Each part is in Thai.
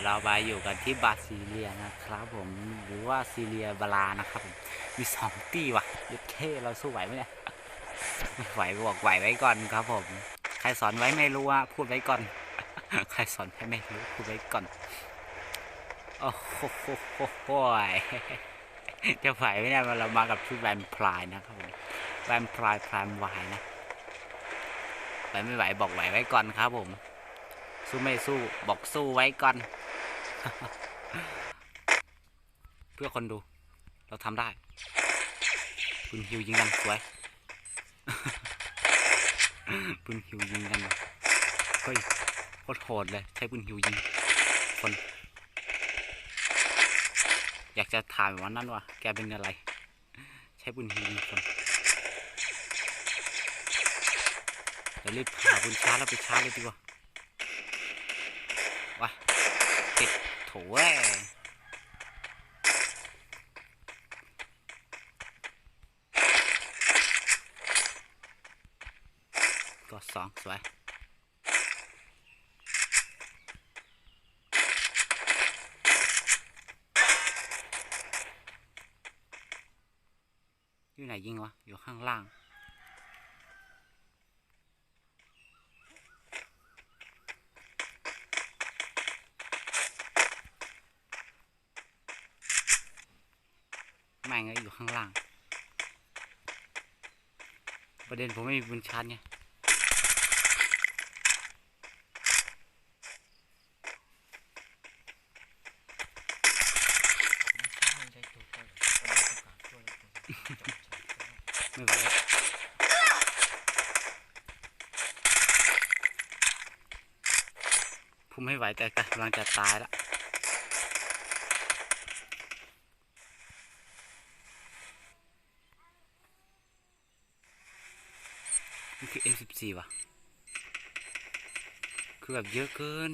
เดี๋ยวเราไปอยู่กันที่บาซิเลียนะครับผมหรือว่าซีเรียบาลานะครับผมมีสองตีว่ะยุดเท่เราสู้ไหวไหมเนี่ยไม่ไหวบอกไหวไว้ก่อนครับผม ใครสอนไว้ไม่รู้ว่าพูดไว้ก่อน ใครสอนให้ไม่รู้พูดไว้ก่อนโอ้โหโหโหโหยจะไหวไหมเนี่ยเรามากับชุดแวมไพร์นะครับผมแวมไพร์พรามวายนะไหวไม่ไหวบอกไหวไว้ก่อนครับผมสู้ไม่สู้บอกสู้ไว้ก่อน เพื่อคนดู เราทำได้ปืนฮิวยิงกันสวยปืนฮิวยิงกันเฮ้ยโคตรโหดเลย ใช้ปืนฮิวยิง คน อยากจะถามวันนั้นว่าแกเป็นอะไร ใช้ปืนฮิวยิงคนเดี๋ยวรีบหาปืนช้าแล้วไปช้าเลยดีกว่า ว้า ติดโถเว้ยกดสองสวยอยู่ไหนยิงวะอยู่ข้างล่าง งก็อยู่ข้างล่าง ประเด็นผมไม่มีปืนชาร์จไงไม่ไหวแล้วผมไม่ไหวแต่กำลังจะตายแล้ว คือ M14 ว่ะ คือแบบเยอะเกิน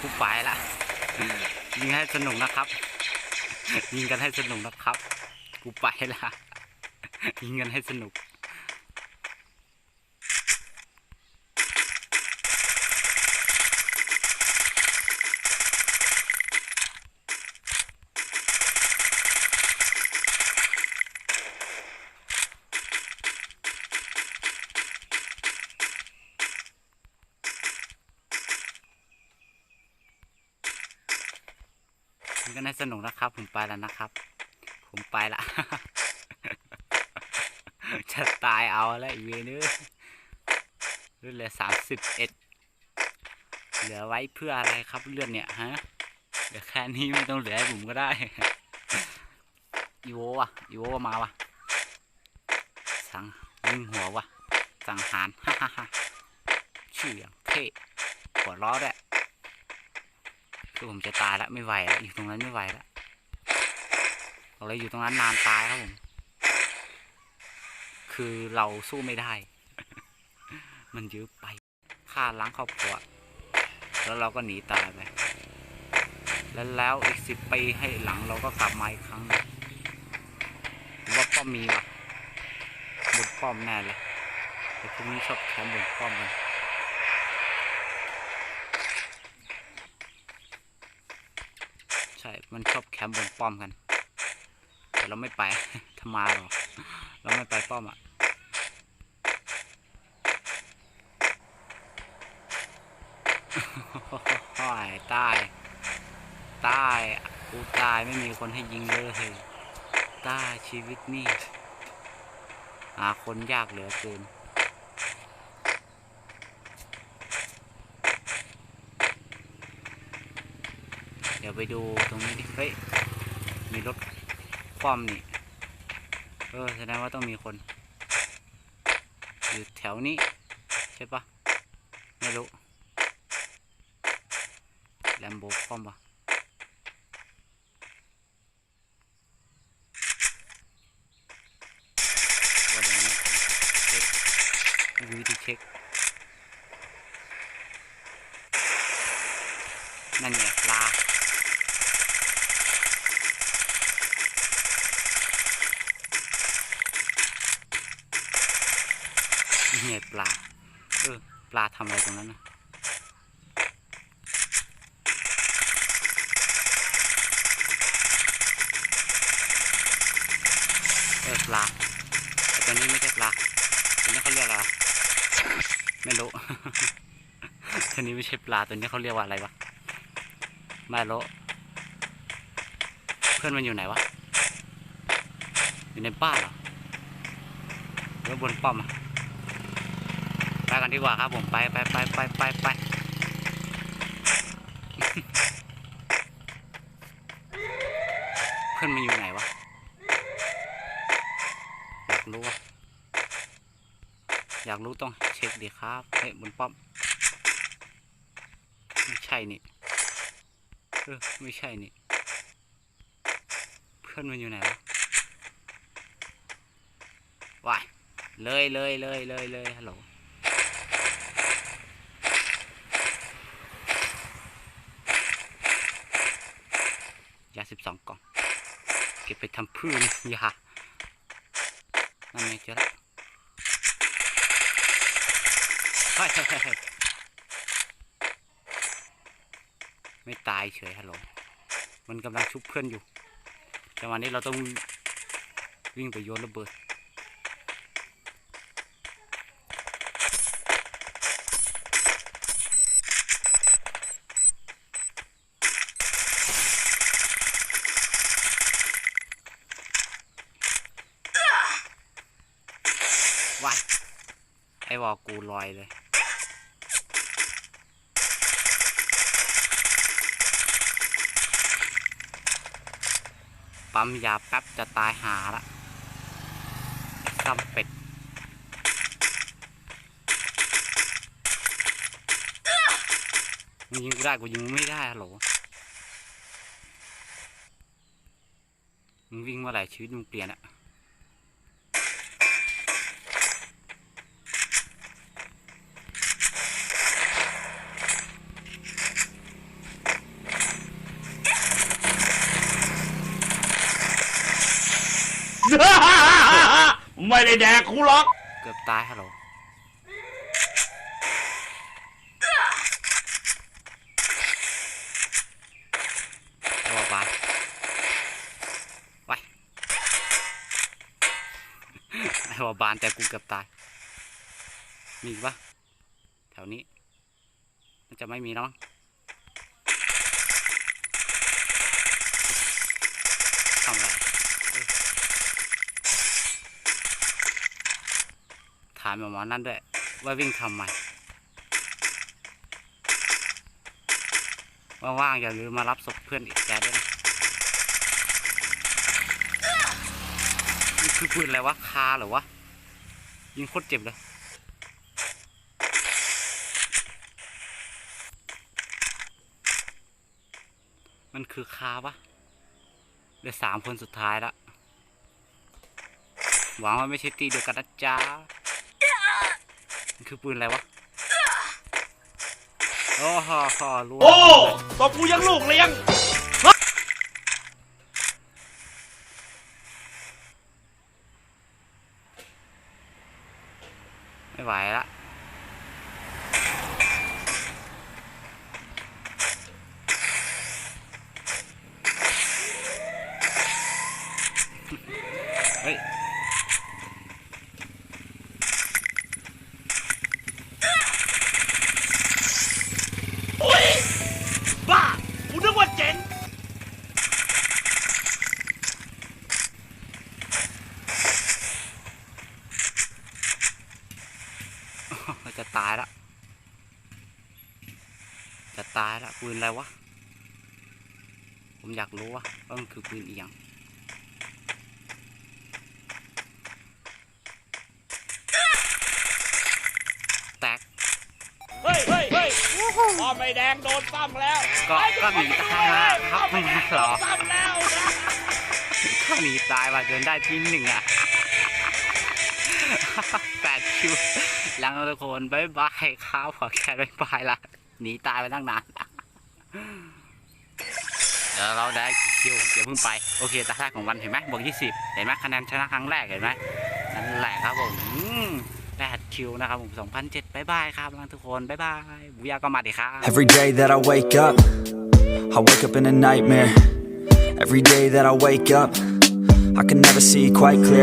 กูไปละยิงให้สนุกนะครับ ยิงกันให้สนุกนะครับ กูไปละยิงกันให้สนุก ยิงกันให้สนุกนะครับ ผมไปแล้วนะครับ ผมไปละ จะตายเอาแล้วอีเวนึงเลือเหลือสามสิบเอ็ดเหลือไว้เพื่ออะไรครับเลือดเนี่ยฮะเหลือแค่นี้ไม่ต้องเหลือให้ผมก็ได้ อีโวว่ะอีโวมาว่ะ สังยิงหัวว่ะ สังหารฮ่าฮ่าฮ่าชื่ออย่างเท่หัวล้อด้วยคือผมจะตายแล้วไม่ไหวแล้วอยู่ตรงนั้นไม่ไหวแล้ว เราเลยอยู่ตรงนั้นนานตายครับผม คือเราสู้ไม่ได้ มันเยอะไปฆ่าล้างครอบครัว แล้วเราก็หนีตายไป แล้วแล้วอีกสิบปีให้หลังเราก็กลับมาอีกครั้งหนึ่งว่าป้อมมีว่ะบนป้อมแน่เลยไอ้พวกนี้ชอบแคมป์บนป้อมกันใช่ มันชอบแคมป์บนป้อมกัน เราไม่ไปทำไมหรอเราไม่ไปป้อมอะโอ้ยตายตายกูตายไม่มีคนให้ยิงเลยตายชีวิตนี่หาคนยากเหลือเกินเดี๋ยวไปดูตรงนี้ดิเฮ้ยมีรถ คว่ำนี่ เออแสดงว่าต้องมีคน อยู่แถวนี้ ใช่ปะไม่รู้แลมโบคว่ำปะวิธีเช็ค นั่นไงปลา ปลาทำอะไรตรงนั้นนะเออปลาแต่ตัวนี้ไม่ใช่ปลาตัวนี้เขาเรียกอะไรไม่รู้ ตัวนี้ไม่ใช่ปลาตัวนี้เขาเรียกว่าอะไรวะไม่รู้เพื่อนมันอยู่ไหนวะอยู่ในบ้าเหรอหรือบนป้อมอะ กันดีกว่าครับผมไปไปไปไปไปไปเพื่อนมันอยู่ไหนวะอยากรู้อยากรู้ต้องเช็คดีครับเฮ้ยบนป้อมไม่ใช่นี่เออไม่ใช่นี่เพื่อนมันอยู่ไหนวะวายเลยเลยเลยเลยเลยฮัลโหล ยาสิบสองกล่อง เก็บ ไปทำพื้นยานั่นไงเจอแล้วเฮ้ยไม่ตายเฉยฮัลโหลมันกำลังชุบเพื่อนอยู่จังหวะนี้เราต้องวิ่งไปโยนระเบิด อกูลอยเลย ปั๊มยาแป๊บจะตายหาละซ้ำเป็ดมึงยิงกูได้กูยิงไม่ได้ฮัลโหลมึงวิ่งเมื่อไหร่ชีวิตมึงเปลี่ยนอะ ไม่ได้แดกกูหรอก เกือบตายฮัลโหลไอ้วอบานไปไอ้วอบานแต่กูเกือบตาย มีปะแถวนี้ มันจะไม่มีแล้วมั้งทำอะไรเอ้ยถามหมอนั่นด้วยว่าวิ่งทำไมว่างๆอย่าลืมมารับศพเพื่อนอีกแกด้วยนะนี่คือปืนอะไรวะ คาเหรอวะ ยิงโคตรเจ็บเลยมันคือคาปะเหลือสามคนสุดท้ายละ หวังว่าไม่ใช่ตีเดียวกันนะจ๊ะ คือปืนอะไรวะ โอ้โหโหรู้โอ้ตบกูยังลูกเลี้ยง ไม่ไหวละ เฮ้ย บ้า กูนึกว่าเจ๋ง จะตายละ จะตายละปืนอะไรวะ ผมอยากรู้ว่าว่ามันคือปืนอีหยังแตก เฮ้ยเฮ้ยเฮ้ยพ่อไม่แดงโดนซ้ำแล้วก็ก็หนีตายมาครับไม่งั้นหรอซ้ำแล้วนะก็หนีตายมาจนได้ที่หนึ่งอะแปดคิว แล้วทุกคนบายบายครับขอแค่บายบายละหนีตายไปตั้งนานเดี๋ยวเราได้คิวอย่าเพิ่งไป โอเคตาแรกของวันเห็นไหมบวกยี่สิบเห็นไหมคะแนนชนะครั้งแรกเห็นไหมนั่นแหละครับผมแปดคิวนะครับผมสองพันเจ็ดบายบายครับทุกคนบายบายบุยาก็มาดิครับ Every day that I wake up, I wake up in a nightmare. Every day that I wake up, I can never see quite clear.